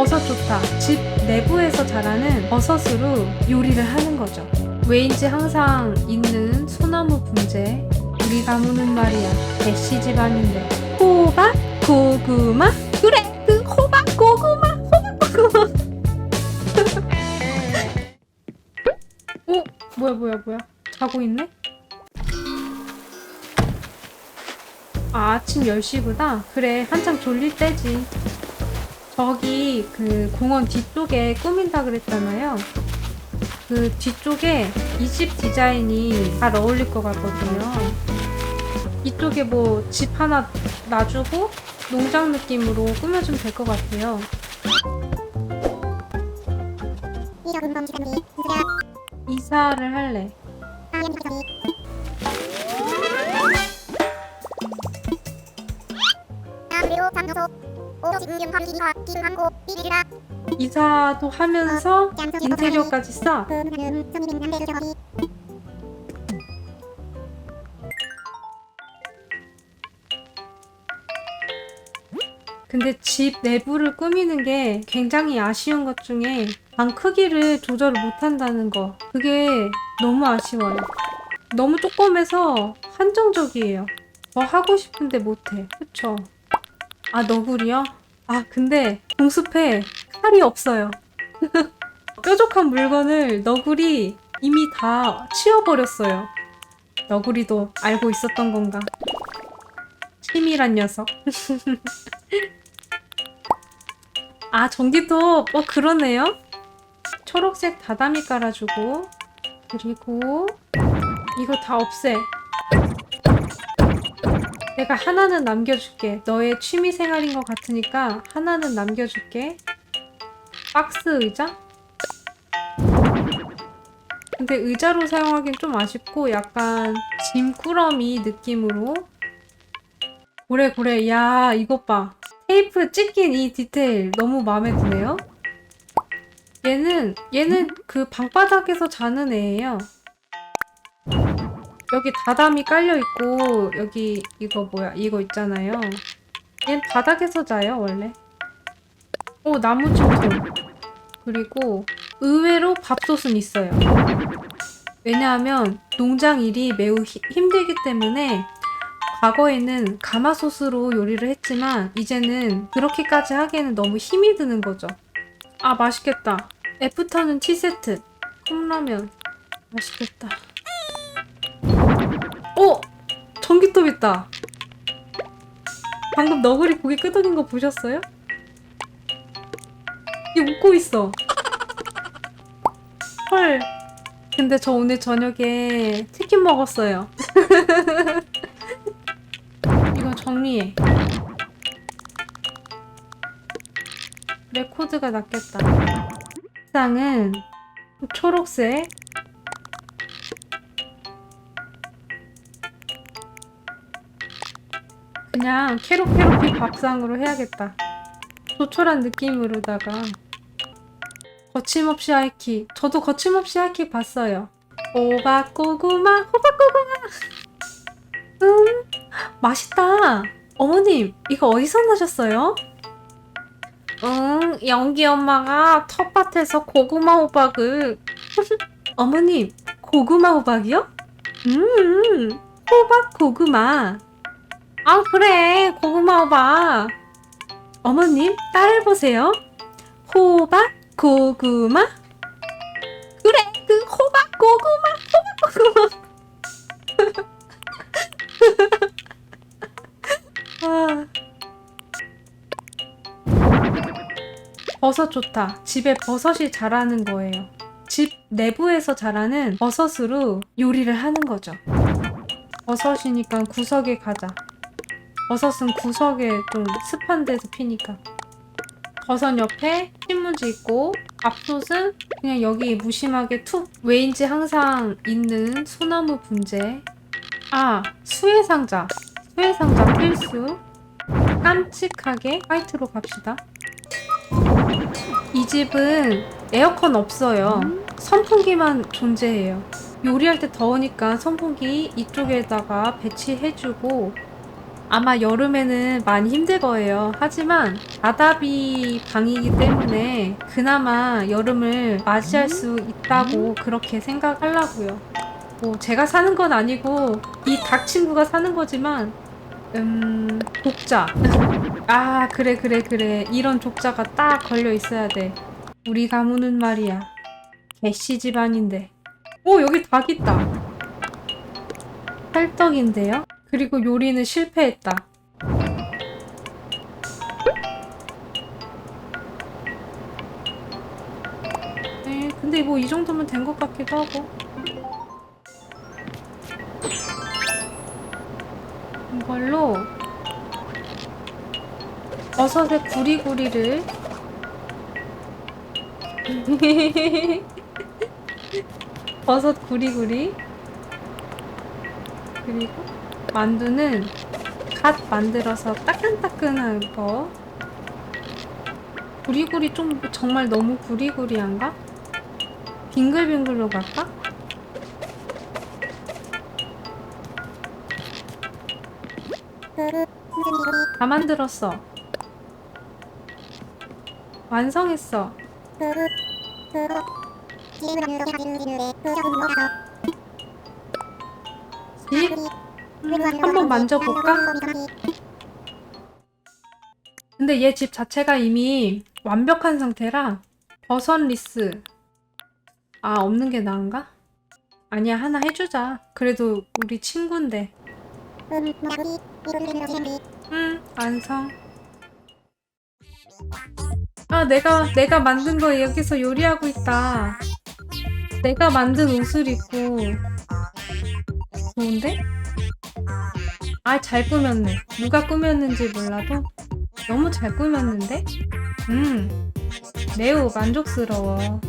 버섯 좋다. 집 내부에서 자라는 버섯으로 요리를 하는 거죠. 왜인지 항상 있는 소나무 분재. 우리 가문은 말이야. 대씨 집안인데. 호박, 고구마. 그래, 그 호박, 고구마, 호박, 고구마. 어? 뭐야, 뭐야, 뭐야. 자고 있네? 아, 아침 10시구나. 그래, 한창 졸릴 때지. 저기 그 공원 뒤쪽에 꾸민다 그랬잖아요. 그 뒤쪽에 이 집 디자인이 잘 어울릴 것 같거든요. 이쪽에 뭐 집 하나 놔주고 농장 느낌으로 꾸며주면 될 것 같아요. 이사를 할래. 아연 이적이 그리고 오로지 의견 감기와 기능 하고 비리라 이사도 하면서 인테리어까지 써. 그는 선임인 남대수 저기 근데 집 내부를 꾸미는 게 굉장히 아쉬운 것 중에 방 크기를 조절을 못한다는 거. 그게 너무 아쉬워요. 너무 조그매서 한정적이에요. 뭐 하고 싶은데 못해. 그쵸? 아, 너구리요? 아, 근데 공숲에 칼이 없어요. 뾰족한 물건을 너구리 이미 다 치워버렸어요. 너구리도 알고 있었던 건가? 치밀한 녀석. 아, 전기도, 어, 그러네요. 초록색 다다미 깔아주고, 그리고, 이거 다 없애. 내가 하나는 남겨줄게. 너의 취미 생활인 것 같으니까 하나는 남겨줄게. 박스 의자? 근데 의자로 사용하기엔 좀 아쉽고, 약간 짐꾸러미 느낌으로. 그래, 그래. 야, 이것 봐. 테이프 찍힌 이 디테일 너무 마음에 드네요. 얘는 얘는 그 방바닥에서 자는 애예요. 여기 다담이 깔려 있고 여기 이거 뭐야 이거 있잖아요. 얘는 바닥에서 자요 원래. 오 나무 침통. 그리고 의외로 밥솥은 있어요. 왜냐하면 농장 일이 매우 히- 힘들기 때문에 과거에는 가마솥으로 요리를 했지만 이제는 그렇게까지 하기에는 너무 힘이 드는 거죠. 아 맛있겠다. 애프터는 티세트. 컵라면. 맛있겠다. 어! 전기톱 있다. 방금 너구리 고기 끄덕인 거 보셨어요? 이 웃고 있어. 헐. 근데 저 오늘 저녁에 치킨 먹었어요. 이거 정리해. 레코드가 낫겠다. 색상은 초록색. 그냥 캐로캐로피 밥상으로 해야겠다. 조촐한 느낌으로다가 거침없이 하이킥. 저도 거침없이 하이킥 봤어요. 호박 고구마, 호박 고구마. 음, 맛있다. 어머님, 이거 어디서 나셨어요? 응, 영기 엄마가 텃밭에서 고구마 호박을. 어머님, 고구마 호박이요? 음, 호박 고구마. 아, 그래, 고구마 호박. 어머님, 따라해보세요. 호박 고구마. 그래, 그 호박 고구마, 호박 고구마. 아. 버섯 좋다. 집에 버섯이 자라는 거예요. 집 내부에서 자라는 버섯으로 요리를 하는 거죠. 버섯이니까 구석에 가자. 버섯은 구석에 좀 습한 데서 피니까. 버섯 옆에 신문지 있고 앞솥은 그냥 여기 무심하게 툭 왜인지 항상 있는 소나무 분재. 아 수혜상자. 수혜상자 필수. 깜찍하게 화이트로 갑시다. 이 집은 에어컨 없어요. 선풍기만 존재해요. 요리할 때 더우니까 선풍기 이쪽에다가 배치해주고 아마 여름에는 많이 힘들 거예요. 하지만 바다비 방이기 때문에 그나마 여름을 맞이할 수 있다고 그렇게 생각하려고요. 뭐 제가 사는 건 아니고 이 닭 친구가 사는 거지만 음 독자. 아 그래 그래 그래. 이런 족자가 딱 걸려 있어야 돼. 우리 가문은 말이야. 개씨 집안인데. 오 여기 닭 있다. 찰떡인데요 그리고 요리는 실패했다. 네 근데 뭐 이 정도면 된 것 같기도 하고. 이걸로 버섯의 구리구리를 버섯 구리구리. 그리고 만두는 갓 만들어서 따끈따끈한 거 구리구리 좀 정말 너무 구리구리한가? 빙글빙글로 갈까? 다 만들었어 완성했어 한번 만져볼까? 근데 얘 집 자체가 이미 완벽한 상태라 버섯 리스 아 없는 게 나은가? 아니야 하나 해주자 그래도 우리 이러지 응 완성 아 내가 내가 만든 거 여기서 요리하고 있다 내가 만든 옷을 입고 좋은데? 아 잘 꾸몄네 누가 꾸몄는지 몰라도 너무 잘 꾸몄는데? 음 매우 만족스러워